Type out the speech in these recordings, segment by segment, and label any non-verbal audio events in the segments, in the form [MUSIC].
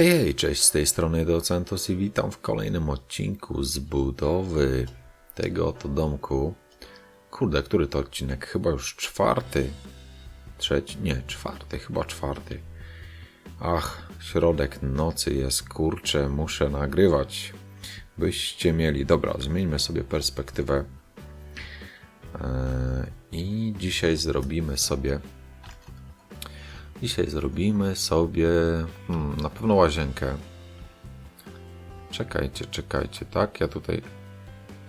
Hej, hej, cześć, z tej strony Docentos i witam w kolejnym odcinku z budowy tego oto domku. Kurde, który to odcinek? Chyba już czwarty. Trzeci? Nie, czwarty, chyba czwarty. Ach, środek nocy jest, kurczę, muszę nagrywać. Byście mieli. Dobra, zmieńmy sobie perspektywę. Eee, I dzisiaj zrobimy sobie Dzisiaj zrobimy sobie hmm, na pewno łazienkę. Czekajcie, czekajcie, tak? Ja tutaj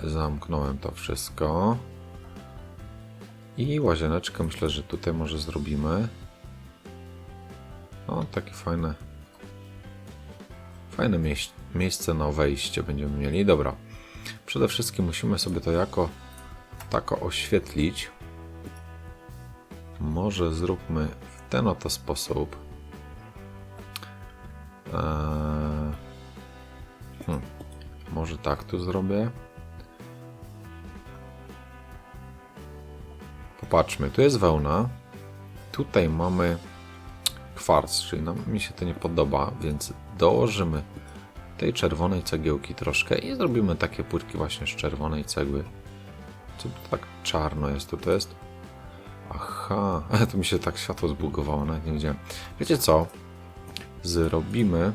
zamknąłem to wszystko. I łazieneczkę myślę, że tutaj może zrobimy. O, takie fajne. Fajne mieś miejsce na wejście będziemy mieli. Dobra. Przede wszystkim musimy sobie to jako tako oświetlić. Może zróbmy ten oto sposób. Eee, hmm, może tak tu zrobię. Popatrzmy, tu jest wełna. Tutaj mamy kwarc, czyli nam, mi się to nie podoba, więc dołożymy tej czerwonej cegiełki troszkę i zrobimy takie płytki właśnie z czerwonej cegły. Co tak czarno jest? Tu to jest Aha, to mi się tak światło zbugowało, nawet nie widziałem. Wiecie co? Zrobimy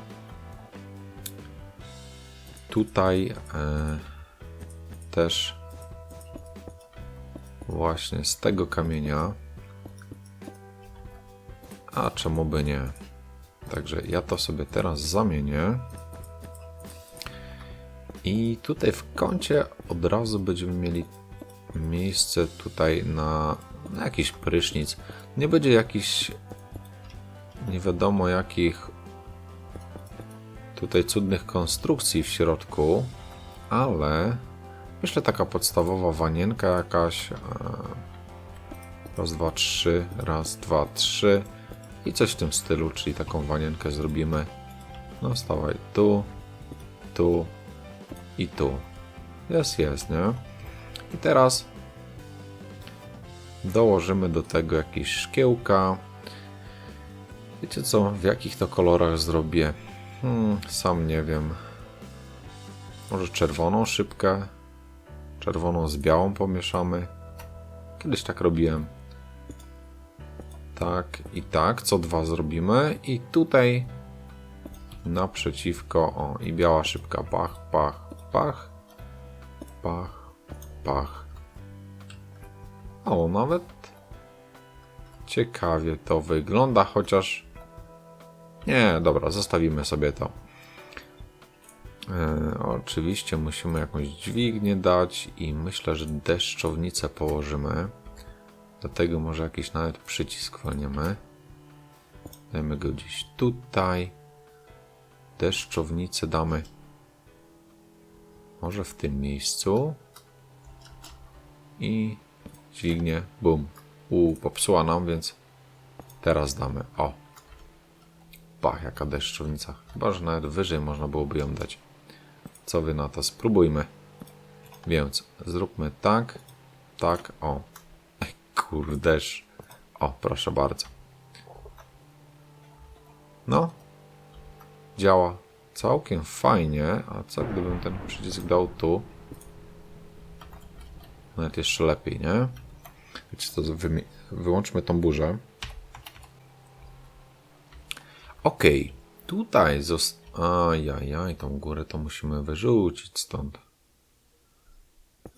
tutaj e, też właśnie z tego kamienia. A czemu by nie? Także ja to sobie teraz zamienię. I tutaj w kącie od razu będziemy mieli miejsce tutaj na na jakiś prysznic. Nie będzie jakiś nie wiadomo jakich tutaj cudnych konstrukcji w środku, ale myślę taka podstawowa wanienka jakaś. E, raz, dwa, trzy, raz, dwa, trzy i coś w tym stylu, czyli taką wanienkę zrobimy. No stawaj tu, tu i tu. Jest, jest, nie? I teraz Dołożymy do tego jakieś szkiełka. Wiecie co, w jakich to kolorach zrobię? Hmm, sam nie wiem. Może czerwoną szybkę? Czerwoną z białą pomieszamy? Kiedyś tak robiłem. Tak i tak, co dwa zrobimy. I tutaj naprzeciwko, o i biała szybka, pach, pach, pach, pach, pach, o, nawet ciekawie to wygląda, chociaż nie, dobra, zostawimy sobie to. E, oczywiście musimy jakąś dźwignię dać i myślę, że deszczownicę położymy. Do tego może jakiś nawet przycisk walniemy. Dajmy go gdzieś tutaj. Deszczownicę damy może w tym miejscu. I dźwignię, bum. U, popsuła nam, więc teraz damy. O. Pach, jaka deszczownica. Chyba, że nawet wyżej można byłoby ją dać. Co wy na to? Spróbujmy. Więc zróbmy tak, tak, o. Kurdeż. O, proszę bardzo. No. Działa całkiem fajnie. A co gdybym ten przycisk dał tu? Nawet jeszcze lepiej, nie? Wiecie co, wy, wyłączmy tą burzę. Ok, tutaj zost... Ajajaj, tą górę to musimy wyrzucić stąd.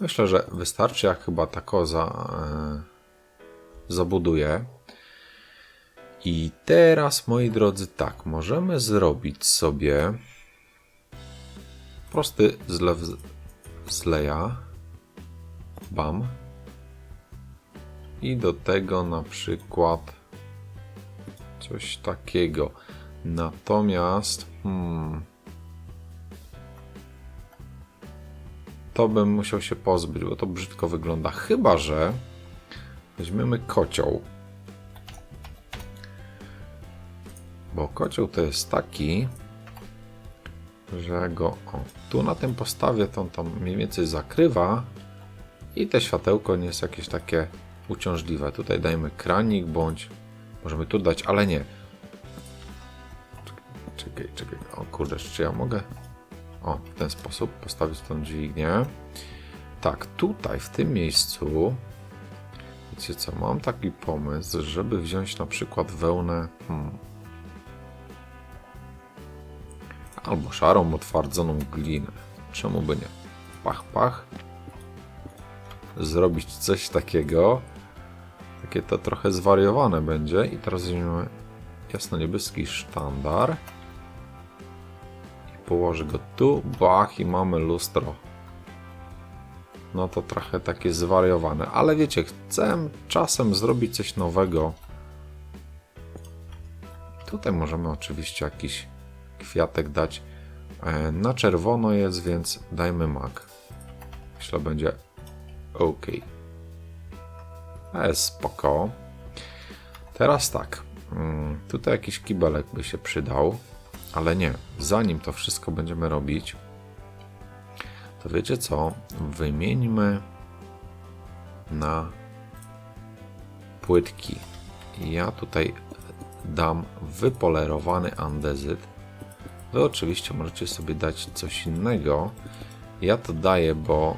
Myślę, że wystarczy, jak chyba tako za, e, zabuduję. I teraz, moi drodzy, tak, możemy zrobić sobie prosty zlew zleja. Bam i do tego na przykład coś takiego. Natomiast hmm, to bym musiał się pozbyć, bo to brzydko wygląda. Chyba, że weźmiemy kocioł. Bo kocioł to jest taki, że go o, tu na tym postawie to on tam mniej więcej zakrywa i te światełko nie jest jakieś takie uciążliwe. Tutaj dajmy kranik, bądź możemy tu dać, ale nie. Czekaj, czekaj. O kurde, czy ja mogę? O, w ten sposób postawić tą dźwignię. Tak, tutaj, w tym miejscu. Wiecie co, mam taki pomysł, żeby wziąć na przykład wełnę. Hmm, albo szarą, utwardzoną glinę. Czemu by nie? Pach, pach. Zrobić coś takiego. Takie to trochę zwariowane będzie. I teraz weźmiemy jasno-niebieski sztandar. I położę go tu. Bach i mamy lustro. No to trochę takie zwariowane. Ale wiecie, chcę czasem zrobić coś nowego. Tutaj możemy oczywiście jakiś kwiatek dać. E, Na czerwono jest, więc dajmy mak. Myślę, będzie ok. A jest spoko. Teraz tak. mm, Tutaj jakiś kibelek by się przydał, ale nie. Zanim to wszystko będziemy robić, to wiecie co? Wymieńmy na płytki. Ja tutaj dam wypolerowany andezyt. Wy oczywiście możecie sobie dać coś innego. Ja to daję, bo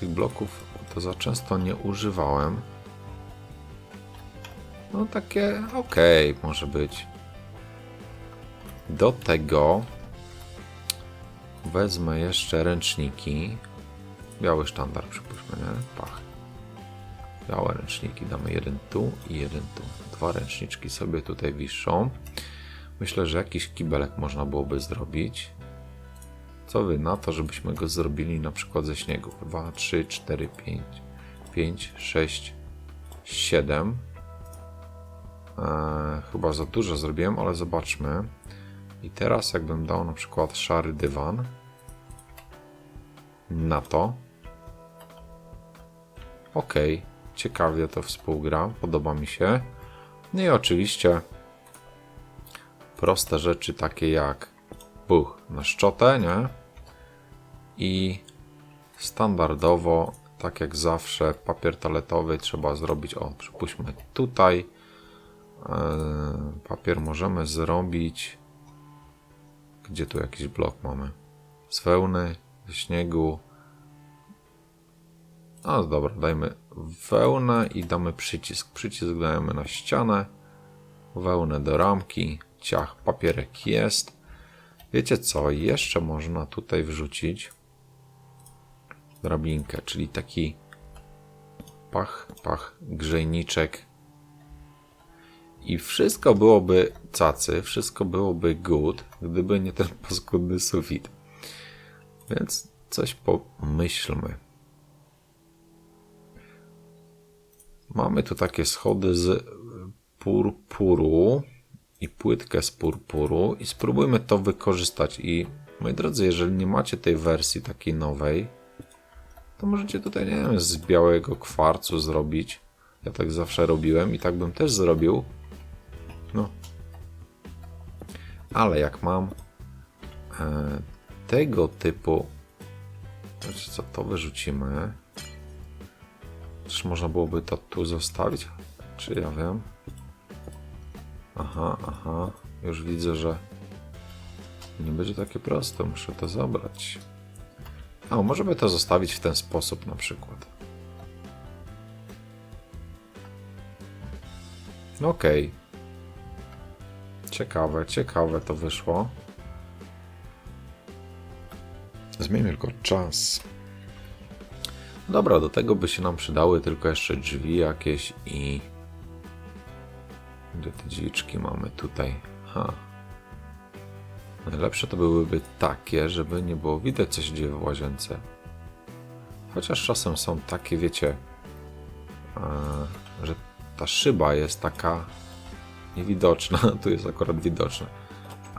tych bloków to za często nie używałem. No takie ok, może być. Do tego wezmę jeszcze ręczniki. Biały sztandar, przypuśćmy, nie? Pach. Białe ręczniki damy jeden tu i jeden tu. Dwa ręczniczki sobie tutaj wiszą. Myślę, że jakiś kibelek można byłoby zrobić. Co wy na to, żebyśmy go zrobili na przykład ze śniegu? 2, 3, 4, 5, 5, 6, 7. Eee, chyba za dużo zrobiłem, ale zobaczmy. I teraz jakbym dał na przykład szary dywan na to. Ok, ciekawie to współgra, podoba mi się. No i oczywiście proste rzeczy takie jak buch na szczotę, nie? I standardowo, tak jak zawsze, papier toaletowy trzeba zrobić, o, przypuśćmy tutaj. Eee, papier możemy zrobić. Gdzie tu jakiś blok mamy? Z wełny, śniegu. A dobra, dajmy wełnę i damy przycisk. Przycisk dajemy na ścianę. Wełnę do ramki. Ciach, papierek jest. Wiecie co? Jeszcze można tutaj wrzucić drabinkę, czyli taki pach, pach, grzejniczek. I wszystko byłoby cacy, wszystko byłoby good, gdyby nie ten paskudny sufit. Więc coś pomyślmy. Mamy tu takie schody z purpuru i płytkę z purpuru i spróbujmy to wykorzystać. I moi drodzy, jeżeli nie macie tej wersji takiej nowej, to możecie tutaj, nie wiem, z białego kwarcu zrobić. Ja tak zawsze robiłem i tak bym też zrobił. Ale jak mam e, tego typu, co to wyrzucimy? Czy można byłoby to tu zostawić? Czy ja wiem? Aha, aha. Już widzę, że nie będzie takie proste. Muszę to zabrać. A, możemy to zostawić w ten sposób na przykład. No Okej. Ciekawe, ciekawe to wyszło. Zmieńmy tylko czas. Dobra, do tego by się nam przydały tylko jeszcze drzwi jakieś i... Gdzie te drzwiczki mamy tutaj? Ha. Najlepsze to byłyby takie, żeby nie było widać, co się dzieje w łazience. Chociaż czasem są takie, wiecie, e, że ta szyba jest taka niewidoczna. [LAUGHS] Tu jest akurat widoczna.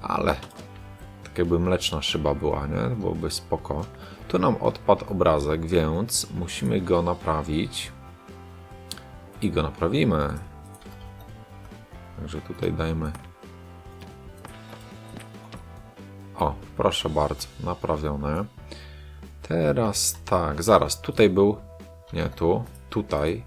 Ale tak jakby mleczna szyba była, nie? Byłoby spoko. Tu nam odpadł obrazek, więc musimy go naprawić. I go naprawimy. Także tutaj dajmy O, proszę bardzo, naprawione. Teraz tak, zaraz, tutaj był, nie tu, tutaj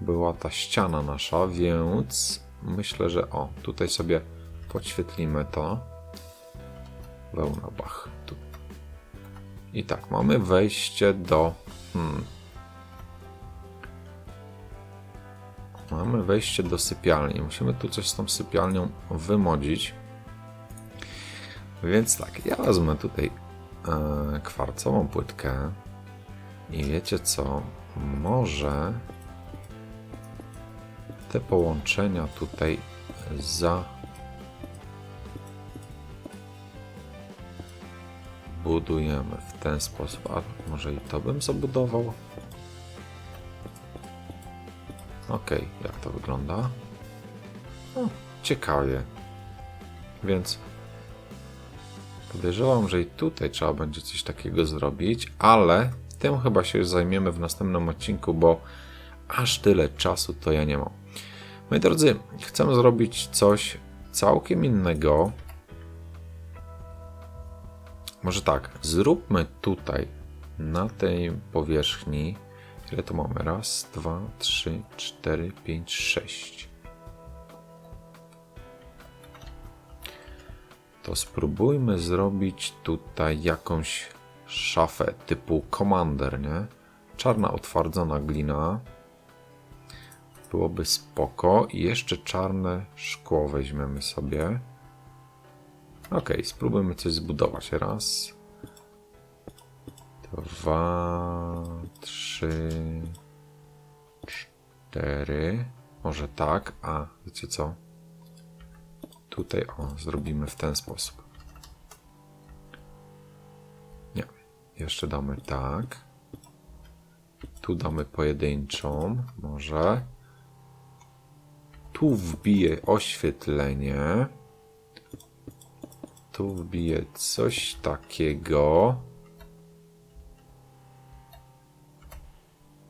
była ta ściana nasza, więc myślę, że o, tutaj sobie podświetlimy to. Wełna bach. Tu. I tak, mamy wejście do. Hmm. Mamy wejście do sypialni. Musimy tu coś z tą sypialnią wymodzić. Więc tak, ja wezmę tutaj e, kwarcową płytkę i wiecie co? Może te połączenia tutaj za budujemy w ten sposób. A może i to bym zabudował? Ok, jak to wygląda? No, ciekawie. Więc podejrzewam, że i tutaj trzeba będzie coś takiego zrobić, ale tym chyba się już zajmiemy w następnym odcinku, bo aż tyle czasu to ja nie mam. Moi drodzy, chcę zrobić coś całkiem innego. Może tak, zróbmy tutaj na tej powierzchni. Ile to mamy? Raz, dwa, trzy, cztery, pięć, sześć. To spróbujmy zrobić tutaj jakąś szafę typu Commander, nie? Czarna otwardzona glina. Byłoby spoko. I jeszcze czarne szkło weźmiemy sobie. Ok, spróbujmy coś zbudować. Raz, dwa, trzy, cztery. Może tak. A, wiecie co? Tutaj, o, zrobimy w ten sposób. Nie. Jeszcze damy tak. Tu damy pojedynczą. Może. Tu wbiję oświetlenie. Tu wbiję coś takiego.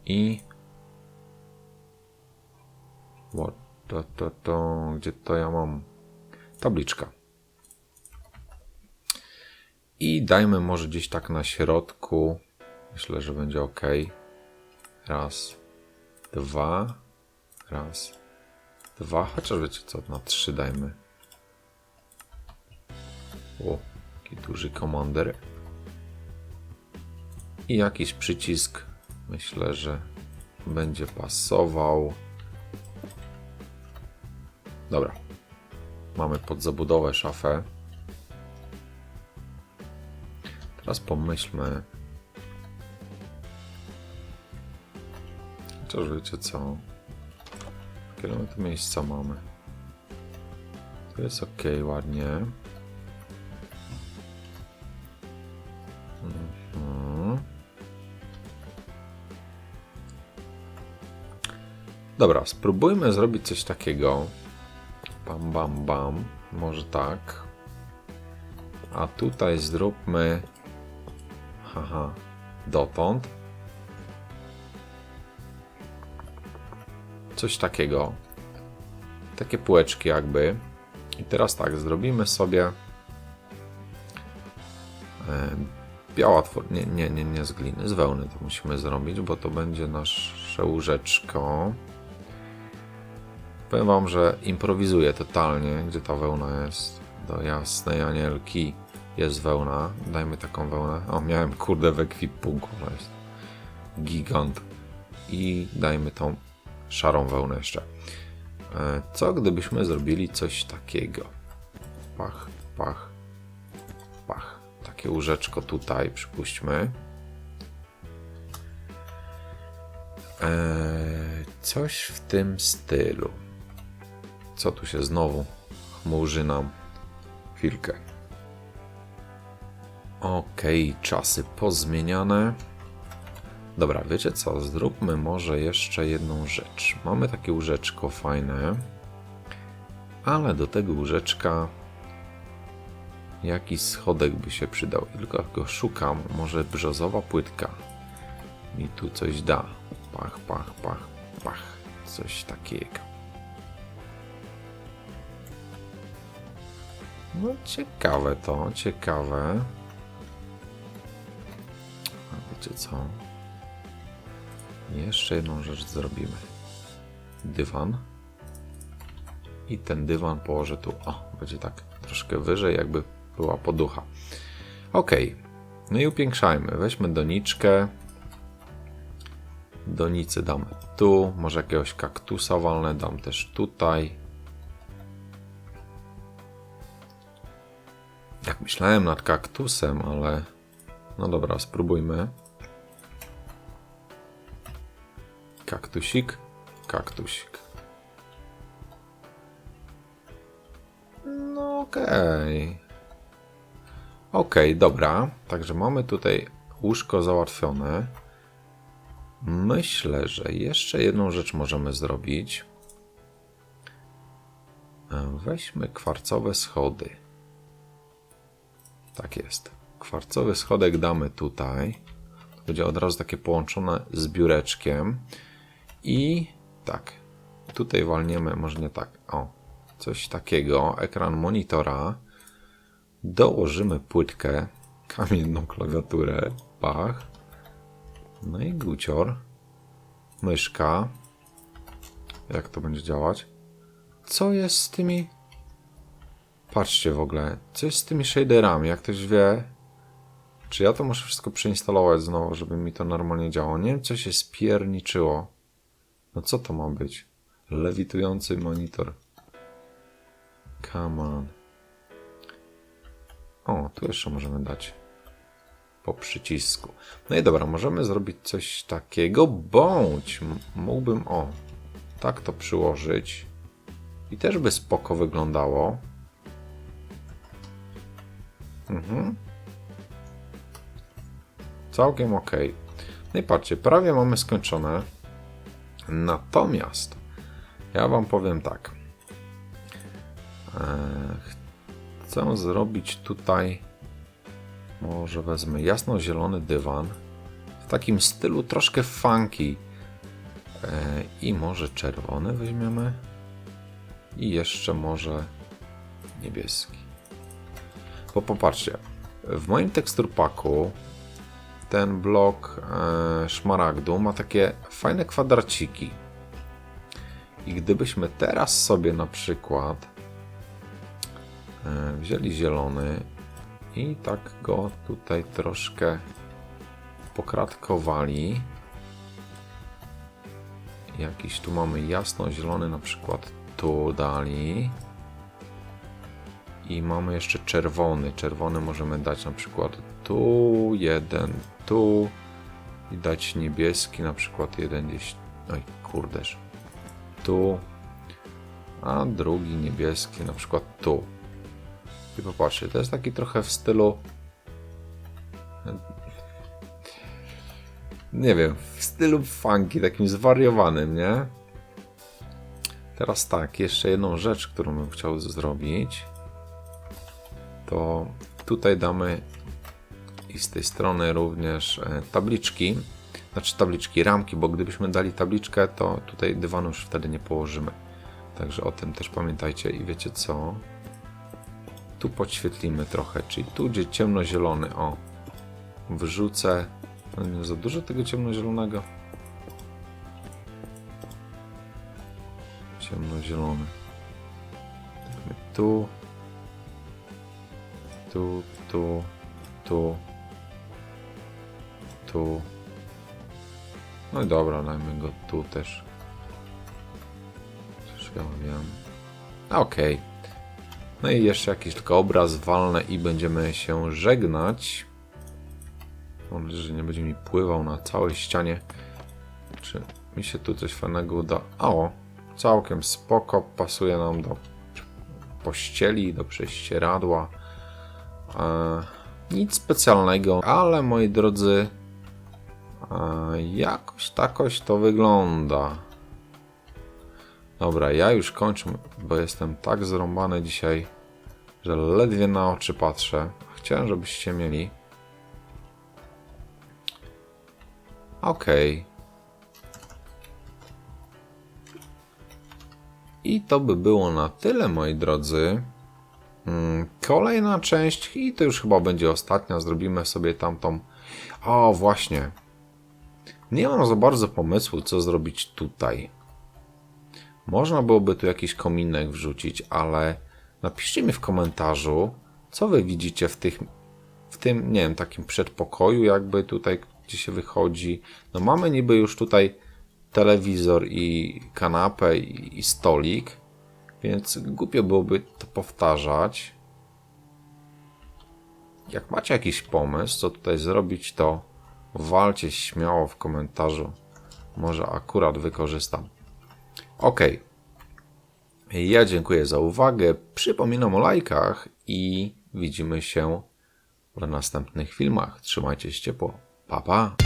I. What to, to, to, gdzie to ja mam? Tabliczka. I dajmy może gdzieś tak na środku. Myślę, że będzie ok. Raz, dwa, raz, dwa. Chociaż wiecie co, na trzy dajmy. O, jaki duży komander. I jakiś przycisk. Myślę, że będzie pasował. Dobra. Mamy pod szafę. Teraz pomyślmy. Chociaż wiecie co? Tu miejsca mamy? To jest ok, ładnie. Mhm. Dobra, spróbujmy zrobić coś takiego. Bam, bam, bam. Może tak. A tutaj zróbmy. Haha, dotąd. Coś takiego. Takie półeczki, jakby. I teraz tak, zrobimy sobie. E, biała twór. Nie, nie, nie, nie z gliny, z wełny to musimy zrobić, bo to będzie nasze łóżeczko. Powiem wam, że improwizuję totalnie, gdzie ta wełna jest. Do jasnej anielki jest wełna. Dajmy taką wełnę. O, miałem kurde w ekwipunku. To jest gigant. I dajmy tą szarą wełnę jeszcze. E, Co gdybyśmy zrobili coś takiego? Pach, pach, pach. Takie łóżeczko tutaj, przypuśćmy. Eee, coś w tym stylu. Co tu się znowu chmurzy nam? Chwilkę. Okej, czasy pozmieniane. Dobra, wiecie co? Zróbmy może jeszcze jedną rzecz. Mamy takie łóżeczko fajne, ale do tego łóżeczka jakiś schodek by się przydał. Tylko go szukam. Może brzozowa płytka mi tu coś da. Pach, pach, pach, pach. Coś takiego. No ciekawe to, ciekawe. A wiecie co? Jeszcze jedną rzecz zrobimy. Dywan. I ten dywan położę tu. O, będzie tak troszkę wyżej, jakby była poducha. Ok, no i upiększajmy. Weźmy doniczkę. Donicy damy tu, może jakiegoś kaktusa walnę, dam też tutaj. Jak myślałem nad kaktusem, ale no dobra, spróbujmy. Kaktusik, kaktusik. No okej. Okej, dobra. Także mamy tutaj łóżko załatwione. Myślę, że jeszcze jedną rzecz możemy zrobić. Weźmy kwarcowe schody. Tak jest. Kwarcowy schodek damy tutaj. Będzie od razu takie połączone z biureczkiem. I tak. Tutaj walniemy, może nie tak. O, coś takiego. Ekran monitora. Dołożymy płytkę, kamienną klawiaturę. Pach. No i gucior. Myszka. Jak to będzie działać? Co jest z tymi... Patrzcie w ogóle, co jest z tymi shaderami, jak ktoś wie... Czy ja to muszę wszystko przeinstalować znowu, żeby mi to normalnie działało? Nie wiem, co się spierniczyło. No co to ma być? Lewitujący monitor. Come on. O, tu jeszcze możemy dać po przycisku. No i dobra, możemy zrobić coś takiego, bądź mógłbym, o, tak to przyłożyć i też by spoko wyglądało. Mhm. Całkiem ok. No i patrzcie, prawie mamy skończone. Natomiast ja Wam powiem tak. Eee, chcę zrobić tutaj może wezmę jasno-zielony dywan w takim stylu troszkę funky. E, I może czerwony weźmiemy. I jeszcze może niebieski. Bo popatrzcie, w moim teksturpaku ten blok e, szmaragdu ma takie fajne kwadraciki. I gdybyśmy teraz sobie na przykład e, wzięli zielony i tak go tutaj troszkę pokratkowali. Jakiś tu mamy jasno-zielony, na przykład tu dali. I mamy jeszcze czerwony. Czerwony możemy dać na przykład tu, jeden tu. I dać niebieski, na przykład jeden gdzieś. Oj, kurdeż. Tu. A drugi niebieski, na przykład tu. I popatrzcie, to jest taki trochę w stylu. Nie wiem, w stylu funky, takim zwariowanym, nie? Teraz tak, jeszcze jedną rzecz, którą bym chciał zrobić. To tutaj damy i z tej strony również e, tabliczki. Znaczy tabliczki, ramki, bo gdybyśmy dali tabliczkę, to tutaj dywanu już wtedy nie położymy. Także o tym też pamiętajcie i wiecie co? Tu podświetlimy trochę, czyli tu gdzie ciemnozielony, o. Wrzucę. No nie za dużo tego ciemnozielonego. Ciemnozielony. Tu. Tu, tu, tu. Tu. No i dobra, dajmy go tu też. Coś ja wiem. Okej. No i jeszcze jakiś tylko obraz walnę i będziemy się żegnać. Mam nadzieję, że nie będzie mi pływał na całej ścianie. Czy mi się tu coś fajnego uda? O, całkiem spoko, pasuje nam do pościeli, do prześcieradła. E, nic specjalnego, ale moi drodzy, jakoś takoś to wygląda. Dobra, ja już kończę, bo jestem tak zrąbany dzisiaj, że ledwie na oczy patrzę. Chciałem, żebyście mieli. Okej. I to by było na tyle, moi drodzy. Mm, Kolejna część, i to już chyba będzie ostatnia, zrobimy sobie tamtą. O, właśnie. Nie mam za bardzo pomysłu, co zrobić tutaj. Można byłoby tu jakiś kominek wrzucić, ale Napiszcie mi w komentarzu, co wy widzicie w tych, w tym, nie wiem, takim przedpokoju, jakby tutaj, gdzie się wychodzi. No mamy niby już tutaj telewizor i kanapę i, i stolik, więc głupio byłoby to powtarzać. Jak macie jakiś pomysł, co tutaj zrobić, to walcie śmiało w komentarzu. Może akurat wykorzystam. Ok. Ja dziękuję za uwagę. Przypominam o lajkach i widzimy się w następnych filmach. Trzymajcie się ciepło. Pa pa.